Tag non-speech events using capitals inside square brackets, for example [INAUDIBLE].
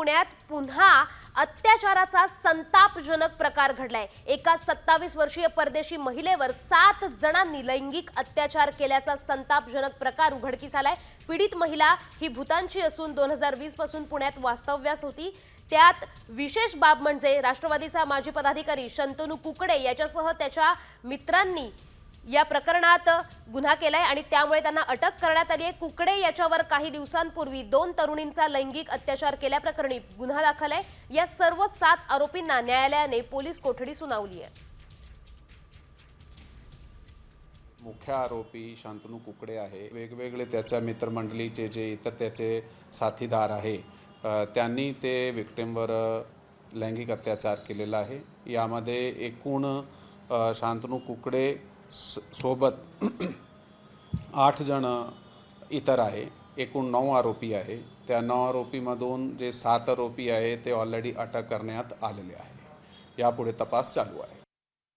पुण्यात पुन्हा अत्याचाराचा संतापजनक प्रकार घडलाय. एका सत्तावीस वर्षीय परदेशी महिलेवर सात जणांनी लैंगिक अत्याचार केल्याचा संतापजनक प्रकार उघडकीस आलाय. पीडित महिला ही भूतानची असून दोन हजार वीसपासून पुण्यात वास्तव्यास होती. त्यात विशेष बाब म्हणजे राष्ट्रवादीचा माजी पदाधिकारी शंतनू कुकडे याच्यासह त्याच्या मित्रांनी या प्रकरणात गुन्हा केलाय आणि त्यामुळे त्यांना अटक करण्यात आली आहे कुकडे याच्यावर काही दिवसांपूर्वी दोन तरुणींचा लैंगिक अत्याचार केल्याप्रकरणी गुन्हा दाखल आहे. या सर्व सात आरोपींना न्यायालयाने पोलीस कोठडी सुनावली आहे मुख्य आरोपी शांतनू कुकडे आहे. वेगवेगळे त्याच्या मित्रमंडळीचे जे इतर त्याचे साथीदार आहे त्यांनी ते विक्टिमवर लैंगिक अत्याचार केलेला आहे. यामध्ये एकूण शांतनू कुकडे स- सोबत [CLEARS THROAT] आठ जण इतर आहे. एकूण नऊ आरोपी आहे. त्या नऊ आरोपीमधून जे सात आरोपी आहे ते ऑलरेडी अटक करण्यात आलेले आहे. यापुढे तपास चालू आहे.